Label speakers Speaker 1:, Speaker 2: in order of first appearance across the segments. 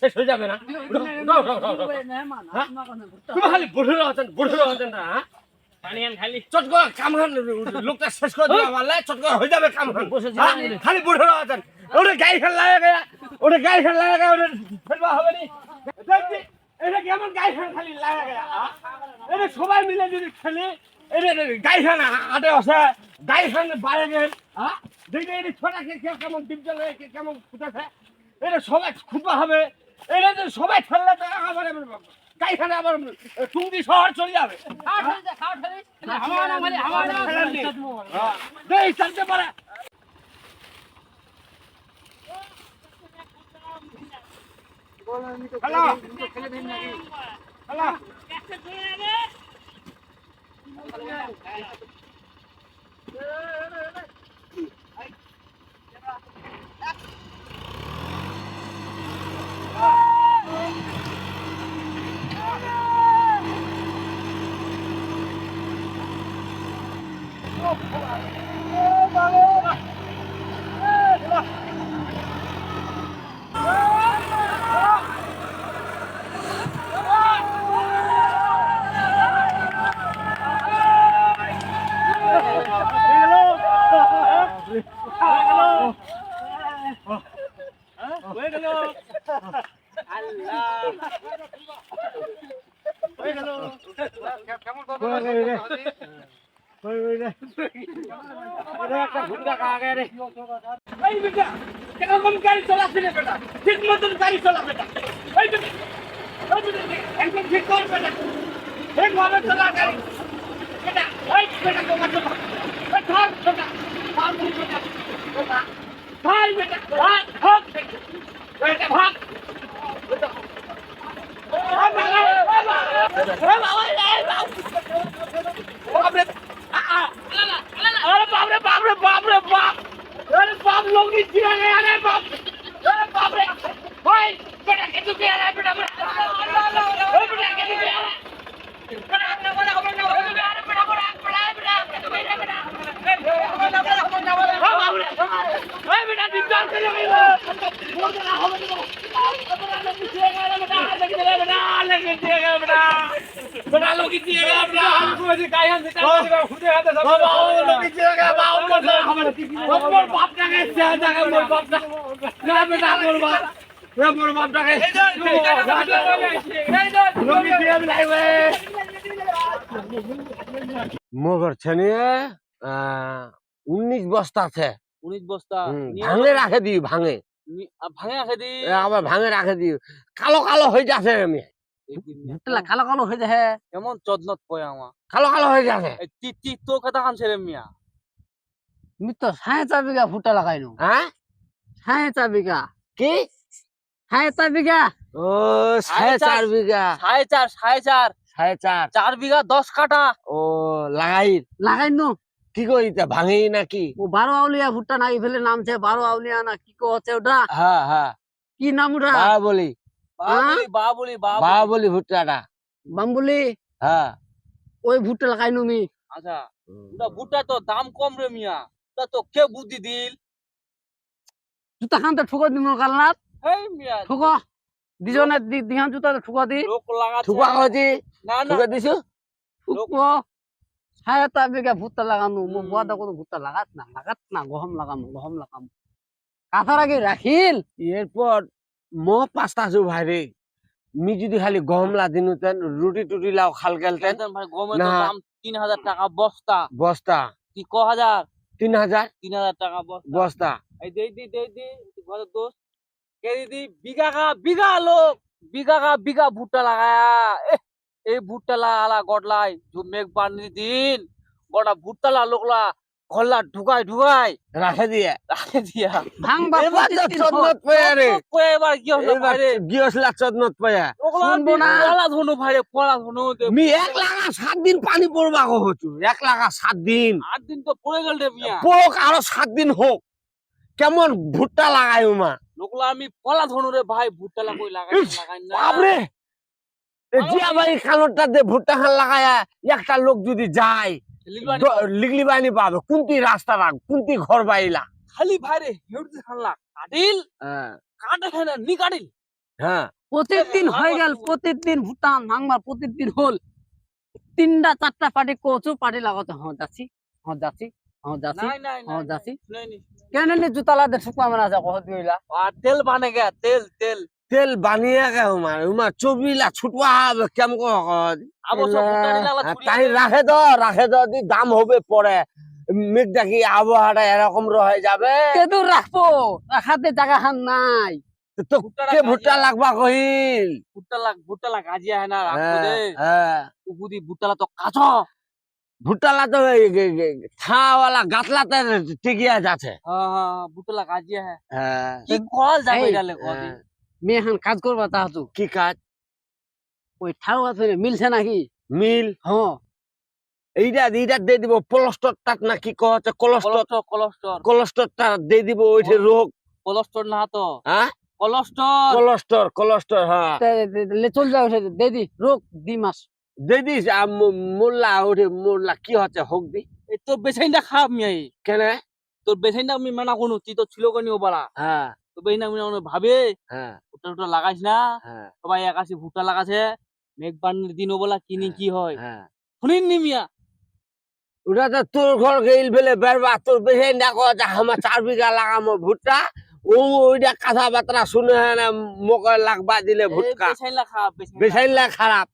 Speaker 1: শেষ হয়ে যাবে না তুমি খালি বুড়ো আছেন বুড়ো আছেন না খালি চট করে কামহান লোকটা শেষ করে দিলাম আল্লাহ চট করে হয়ে যাবে কামহান হ্যাঁ? খালি বুড়ো আছেন ওটা গাই খেল লাগে ওটা গাই খেল লাগে ওটা ফেলবা হবে নি এটা কেমন গাই খেল লাগে? হ্যাঁ? এটা সবাই মিলে যদি খেলে এটা গাই খান আটে আছে গাই খান বাইরে গেল হ্যাঁ এটা ছোটা কে কে কেমন ডিপ জলে কে কেমন ফুটাছে। এটা সবাই খুববা হবে। এটা যে সবাই খেললে তো আবার গাই খানে আবার টুঙ্গি শহর চলে যাবে। হ্যাঁ। দেই চলতে পারে। হ্যালো গাড়ি ঠিক মতন গাড়ি ঠিক কর ভাগ মোগর ছেনিয়ে উনিশ বস্তা আছে।
Speaker 2: উনিশ বস্তা।
Speaker 1: ভাঙে রাখে দিই ভাঙে।
Speaker 2: নি- ভাঙে রাখে দি।
Speaker 1: এ আবার ভাঙে রাখে দিই কালো কালো হয়ে যাচ্ছে আমি।
Speaker 2: কালো কালো হয়ে যায় কেমন চদনত পয় আমার
Speaker 1: কালো কালো হয়ে যাচ্ছে
Speaker 2: তি কথা কান ছেড়ে মিয়া?
Speaker 3: আমি তো সাড়ে চার বিঘা ভুট্টা লাগাইনো
Speaker 1: হ্যাঁ
Speaker 3: সাড়ে চার বিঘা।
Speaker 1: কি?
Speaker 3: সাড়ে চার বিঘা।
Speaker 1: ও সাড়ে চার বিঘা।
Speaker 2: সাড়ে চার সাড়ে চার
Speaker 1: সাড়ে চার
Speaker 2: চার বিঘা দশ কাটা
Speaker 1: ও লাগাই।
Speaker 3: লাগাইনো
Speaker 1: কি কইতে ভাঙি নাকি?
Speaker 3: ও বারো আউলিয়া ভুট্টা নাই ফেলে নামছে বারো আউলিয়া না কি কচ্ছে ওটা?
Speaker 1: হ্যাঁ হ্যাঁ।
Speaker 3: কি নাম ওটা?
Speaker 1: বলি
Speaker 2: বাবুলি বাবুলি বাবুলি।
Speaker 1: বলি ভুট্টাটা।
Speaker 3: বাম্বুলি?
Speaker 1: হ্যাঁ।
Speaker 3: ওই ভুট্টা লাগাইনো মি
Speaker 2: আচ্ছা ওটা ভুট্টা তো দাম কম রে মিয়া। তা তো কে বুদ্ধি দিল?
Speaker 3: জুতা খান তো ঠুকো দিম কালনাত
Speaker 2: হেই মিয়া।
Speaker 3: ঠুকো। দুজনে দিহান জুতা ঠুকো দি।
Speaker 1: থুকা হচ্ছে
Speaker 2: না না।
Speaker 1: থুকা দিছো?
Speaker 3: ঠুকো। সাড়ে চার বিঘা ভুট্টা লাগানো মোক বুয়াদা কোনো ভুট্টা লাগাত না লাগাত না গহম লাগামো গহম লাগামো। কাথার আগে রাখিল
Speaker 1: এরপর ম পাঁচটা আছো ভাই রে মি যদি খালি গহম লা দিনু তেন রুটি টুটি লাও খাল গেলতেন
Speaker 2: ভাই গমের দাম তিন হাজার টাকা বস্তা।
Speaker 1: বস্তা।
Speaker 2: কি ক হাজার
Speaker 1: তিন হাজার
Speaker 2: তিন হাজার টাকা বস্তা।
Speaker 1: বস্তা।
Speaker 2: এই দেই দি দেই দি ঘরের দোষ। কে দিদি বিঘা কা বিঘা লোক বিঘা কা বিঘা ভুট্টা লাগায়া। এহ, এই ভুট্টালা আলা গডলাই মেঘ পানি দিন। গড়া ভুট্টা লা লোকলা ঘরলা ঢুকাই ঢুকাই
Speaker 1: রাখে দিয়া।
Speaker 2: রাখে দিয়া।
Speaker 3: ভাঙবা
Speaker 1: এবার তো চদনত পয়া রে।
Speaker 2: কয়ে এবার কি হলো
Speaker 1: এবার
Speaker 2: ভাইরে?
Speaker 1: গিয়েছিলা চদনত পয়া।
Speaker 3: শুনব না।
Speaker 2: পলা ধনু ভাইরে পলা ধনু
Speaker 1: মি এক লাগা সাত দিন পানি পড়বা হচ্ছু এক লাগা সাত দিন।
Speaker 2: আট দিন তো পড়ে গেল রে মিয়া।
Speaker 1: পোক আরও সাত দিন হোক। কেমন ভুট্টা লাগাই মা
Speaker 2: লোকলা আমি পলা ধনু রে ভাই ভুট্টা লাগাই
Speaker 1: ইস,
Speaker 2: লাগাই না
Speaker 1: বাপরে! জিয়া ভাই খানোরটা দিয়ে ভুট্টা খান লাগায়া একটা লোক যদি যায় লিগলি পাবে কোনটি রাস্তা রাখ কোনটি ঘর বাইলা
Speaker 2: খালি ভাইরে কাটিল? কাটে খানে নি কাটিল?
Speaker 1: হ্যাঁ।
Speaker 3: প্রতিদিন হয়ে গেল
Speaker 2: আছে।
Speaker 3: প্রতিদিন ভুটান ভাঙবার প্রতিদিন হল। তিনটা চারটা পার্টি কচু পার্টি লাগাতে হ্যাঁ যাচ্ছি হ্যাঁ যাচ্ছি হ্যাঁ যাচ্ছি
Speaker 2: নাই
Speaker 3: হ্যাঁ
Speaker 2: নাই
Speaker 3: যাচ্ছি।
Speaker 2: নাই নাই।
Speaker 3: কেন নি জুতা লাদে শুকনা মানে আছে কহ দিলা
Speaker 2: আর তেল বানে গে তেল তেল।
Speaker 1: তেল বানিয়ে গে উমার উমার চবিলা ছুটবা হবে হ্যাঁ, তাই রাখে দ রাখে দ দি দাম হবে পরে মেঘ ডাকি আবহাওয়াটা এরকম রয়ে যাবে।
Speaker 3: কেদু রাখব রাখাতে জায়গা হান নাই।
Speaker 1: তো কে ভুট্টা লাগবা কহিল?
Speaker 2: ভুট্টা লাগ ভুট্টা লাগ আজিয়া না রাখব দে। উগুদি ভুট্টা তো কাছ
Speaker 1: ভুট্টালা তো থাওয়ালা গাতলাতে টিকিয়া যাচ্ছে।
Speaker 2: হ্যাঁ হ্যাঁ হ্যাঁ, হ্যাঁ
Speaker 1: হ্যাঁ,
Speaker 2: কি কল যাবে ডালে কদি
Speaker 1: হ্যাঁ।
Speaker 3: মেয়ে হান কাজ করবা তাহাতু
Speaker 1: কি কাজ?
Speaker 3: ওই ঠাউ আছে মিলছে নাকি?
Speaker 1: মিল? এইটা এইটা দিয়ে দিব না কি কলস্টর দিয়ে দিব ওইটা
Speaker 2: ও।
Speaker 1: রোগ
Speaker 2: কোলেস্ট্রল না তো।
Speaker 1: হ্যাঁ?
Speaker 2: কোলেস্ট্রল
Speaker 1: কলস্টর কলস্টর হ্যাঁ।
Speaker 3: লে চল যাও সে দে দি রোগ দি মাস।
Speaker 1: দিস মোল্লা ওঠে মোল্লা কি হচ্ছে হোক দি?
Speaker 2: এই তোর খারাপ মিয়াই
Speaker 1: কেন?
Speaker 2: তোর বেসাইনটা আমি মানা কোনো তুই তো ছিল কোনি ওবালা
Speaker 1: হ্যাঁ।
Speaker 2: তো মনে ভাবে
Speaker 1: হ্যাঁ।
Speaker 2: ভুট্টা টুটা লাগাইস না।
Speaker 1: হ্যাঁ।
Speaker 2: সবাই ভুট্টা লাগাছে। মেঘ বানের দিন ওবেলা কিনি কি হয়।
Speaker 1: হ্যাঁ।
Speaker 2: শুনিন নি মিয়া?
Speaker 1: ওটা তো তোর ঘর গেল ফেলে বেরবা তোর বেশি না কথা আমার চার বিঘা লাগামো ভুট্টা। ও ওইটা কথা বার্তা শুনে না মোকে লাগবা দিলে
Speaker 2: খারাপ
Speaker 1: বেসাইলা খারাপ।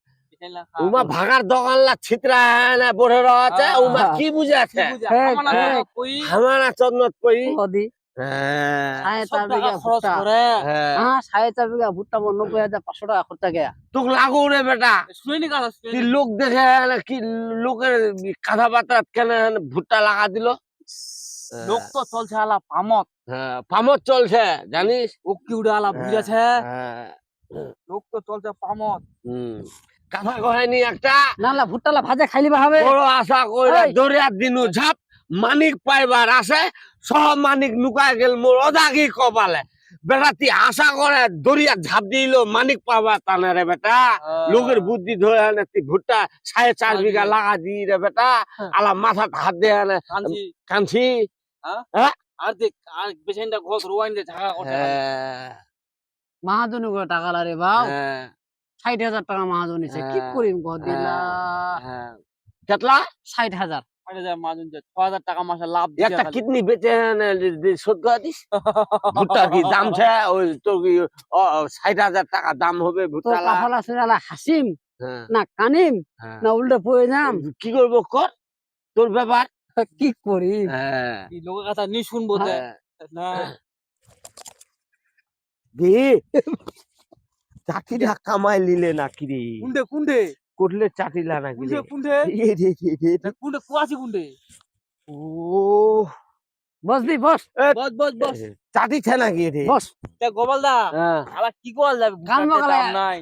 Speaker 1: উমা ভাগার দোকান লা ছিত্রা না বড় আছে উমা কি বুঝাছে
Speaker 3: হ্যাঁ,
Speaker 2: আমার
Speaker 3: হ্যাঁ।
Speaker 2: কই?
Speaker 1: হামানা চন্নত পই হ্যাঁ।
Speaker 2: করে।
Speaker 1: হ্যাঁ।
Speaker 3: হ্যাঁ
Speaker 1: লোক দেখে কি লোকের কথা বার্তা কেন ভুট্টা লাগা দিল?
Speaker 2: লোক তো চলছে আলা পামত।
Speaker 1: হ্যাঁ পামত চলছে জানিস?
Speaker 2: ও কি উড়ে আলা বুঝেছে?
Speaker 1: হ্যাঁ।
Speaker 2: লোক তো চলছে পামত।
Speaker 1: হুম কথা কহেনি একটা।
Speaker 3: না না ভুট্টালা ভাজা খাইলিবা হবে।
Speaker 1: বড় আশা কইরা
Speaker 3: এই।
Speaker 1: দরিয়ার দিনু ঝাপ। মানিক পাইবার আছে সব মানিক লুকাই গেল মোর অদাগি কপালে। বেটা তুই আশা করে দরিয়া ঝাপ দিল মানিক পাবা টানে রে বেটা। লোকের বুদ্ধি ধরে আনে তুই ভুট্টা সাড়ে চার বিঘা। লাগা দি রে বেটা।
Speaker 2: হ্যাঁ।
Speaker 1: আলা মাথা হাত দিয়ে আনে।
Speaker 2: কাঞ্চি।
Speaker 1: কানছি
Speaker 2: আর দেখ আর বেসাইনটা ঘর রোয়াইন দে ঝাগা করছে
Speaker 1: হ্যাঁ,
Speaker 3: মাহাজনী করে টাকা লারে বাও।
Speaker 1: হ্যাঁ,
Speaker 3: ষাট হাজার টাকা মাহাজনী কি। করিম গো দিলা?
Speaker 1: হ্যাঁ। কেতলা
Speaker 3: ষাট হাজার
Speaker 2: টাকা মাসে লাভ
Speaker 1: একটা কিডনি বেচে শোধ করে দিস? ভুট্টা কি দাম ওই তোর কি ষাট হাজার টাকা দাম হবে ভুট্টা
Speaker 3: হাসিম?
Speaker 1: হ্যাঁ,
Speaker 3: না কানিম?
Speaker 1: হ্যাঁ।
Speaker 3: না উল্টো পড়ে যাম?
Speaker 1: কি করব কর? তোর ব্যাপার?
Speaker 3: কি করি?
Speaker 1: হ্যাঁ,
Speaker 2: লোকের কথা নি শুনব।
Speaker 1: হ্যাঁ।
Speaker 2: না।
Speaker 1: দি। চাকরিটা কামাই নিলে নাকি রে?
Speaker 2: কুন্ডে কুন্ডে
Speaker 1: করলে নাকি
Speaker 2: কুন্ডে
Speaker 1: রে
Speaker 2: কুন্ডে
Speaker 1: এ রে রে রে রে।
Speaker 2: কুন্ডে কুয়াছি কুন্ডে
Speaker 1: ও
Speaker 3: বসবি বস
Speaker 2: বস বস বস
Speaker 1: চাটি ছে নাকি রে
Speaker 3: বস
Speaker 2: তে গোপাল দা
Speaker 1: হ্যাঁ,
Speaker 2: আলা কি করা যাবে
Speaker 3: গান বাগালে-
Speaker 2: নাই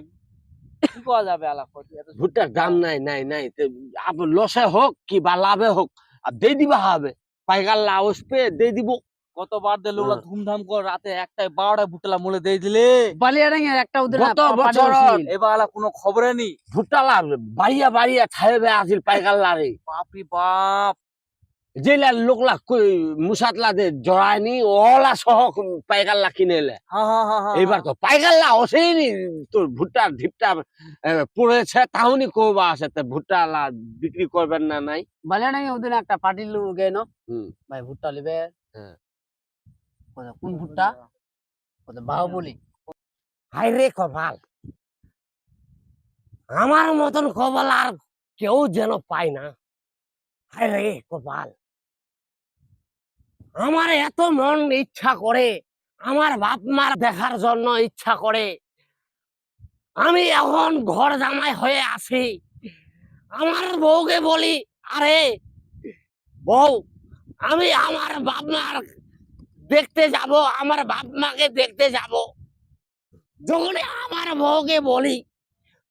Speaker 2: কি করা যাবে আলা কতি এত
Speaker 1: ভুট্টার দাম নাই নাই নাই তো আপ লসে হোক কি বা লাভে হোক আর দিয়ে দিবা হবে পাইগাল লাভ আসবে দিয়ে দিব
Speaker 2: কতবার দে লোলা
Speaker 1: হ্যাঁ।
Speaker 2: ধুমধাম করে রাতে একটাই বারোটা ভুট্টালা মলে দিয়ে দিলে।
Speaker 3: বালিয়াডাঙ্গের একটা ওদের
Speaker 1: বছর
Speaker 2: এবার কোনো খবরে নি
Speaker 1: ভুট্টা লাভ বাড়িয়া বাড়িয়া ছাইবে আসিল পাইকার লারে
Speaker 2: বাপরি বাপ।
Speaker 1: যেলা লোকলা মুসাতলা দে জড়ায়নি ওলা সহ পাইকাল্লা কিনে এলে।
Speaker 2: হ্যাঁ
Speaker 1: তো পাইকাল্লা অসেনি তোর ভুট্টার ঢিপটা পড়েছে তাহনি কবা আছে তো ভুট্টা লা বিক্রি করবেন না নাই?
Speaker 3: বালিয়াডাঙ্গে ওদের একটা পার্টির লোক গেন ভাই ভুট্টা লিবে।
Speaker 1: হ্যাঁ।
Speaker 3: কোন ভুট্টা? কোথায় বাহুবলি
Speaker 1: হাই রে কপাল। আমার মতন কপাল আর কেউ যেন পায় না। হাই রে কপাল। আমার এত মন ইচ্ছা করে আমার বাপ মার দেখার জন্য ইচ্ছা করে আমি এখন ঘর জামাই হয়ে আছি। আমার বউকে বলি আরে বউ আমি আমার বাপ মার দেখতে যাব, আমার বাপ মাকে দেখতে যাব। যখনই আমার বউকে বলি,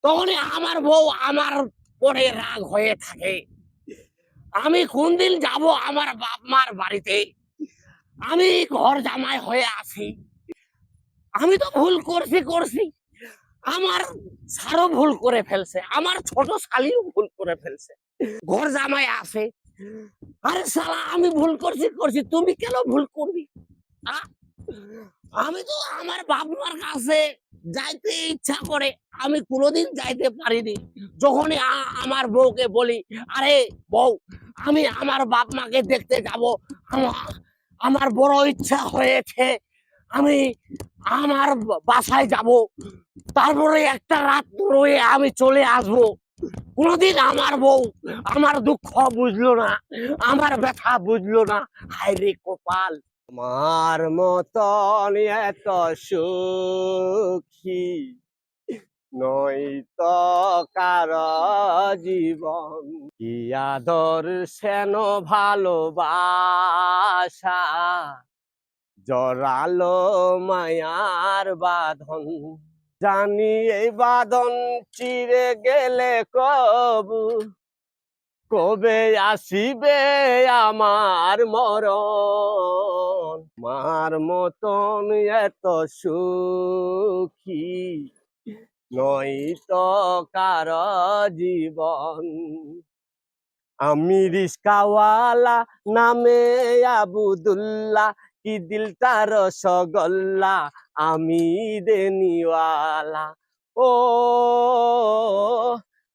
Speaker 1: তখনই আমার বউ আমার পরে রাগ হয়ে থাকে। আমি কোন দিন যাব আমার বাপ মার বাড়িতে? আমি ঘর জামাই হয়ে আছি। আমি তো ভুল করছি করছি। আমার সারও ভুল করে ফেলছে, আমার ছোট শালিও ভুল করে ফেলছে। ঘর জামাই আছে। আরে সালা আমি ভুল করছি করছি, তুমি কেন ভুল করবি? আমি তো আমার বাপ মার কাছে যাইতে ইচ্ছা করে, আমি কোনোদিন যাইতে পারিনি। যখনই আমার বউকে বলি, আরে বউ, আমি আমার বাপ মাকে দেখতে যাব। আমার বড় ইচ্ছা হয়েছে, আমি আমার বাসায় যাব। তারপরে একটা রাত রয়ে আমি চলে আসব। কোনোদিন আমার বউ আমার দুঃখ বুঝলো না, আমার ব্যথা বুঝলো না। হায় রে কপাল! আমার মতন এত সুখী নয় তো কার জীবন। কি আদর সেন ভালোবাসা? জরালো মায়ার বাঁধন। জানি এই বাঁধন চিরে গেলে কবু কবে আসিবে আমার মরণ? মার মতন এত সুখী নয় তো কার জীবন। আমি রিস্কাওয়ালা নামে আবুদুল্লাহ, কি দিলটা রসগোল্লা আমি দেনিওয়ালা। ও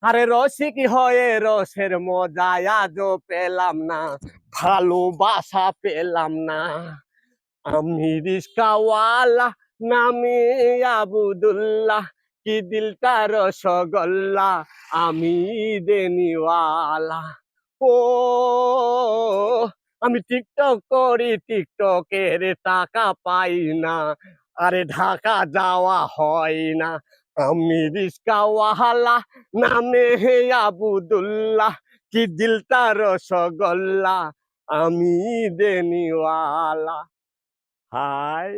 Speaker 1: আরে রসিক হয়ে রসের মজা, আজও পেলাম না। ভালোবাসা পেলাম না। আমি রিস্কাওয়ালা, নামে আবুদুল্লাহ, কি দিলটা রসগোল্লা, আমি দেনিওয়ালা। ও, আমি টিকটক করি, টিকটকের টাকা পাই না। আরে ঢাকা যাওয়া হয় না। আমি রিস্কাওয়ালা নামে হে আবুদুল্লাহ কি দিলটা রসগোল্লা আমি দেনিওয়ালা। হাই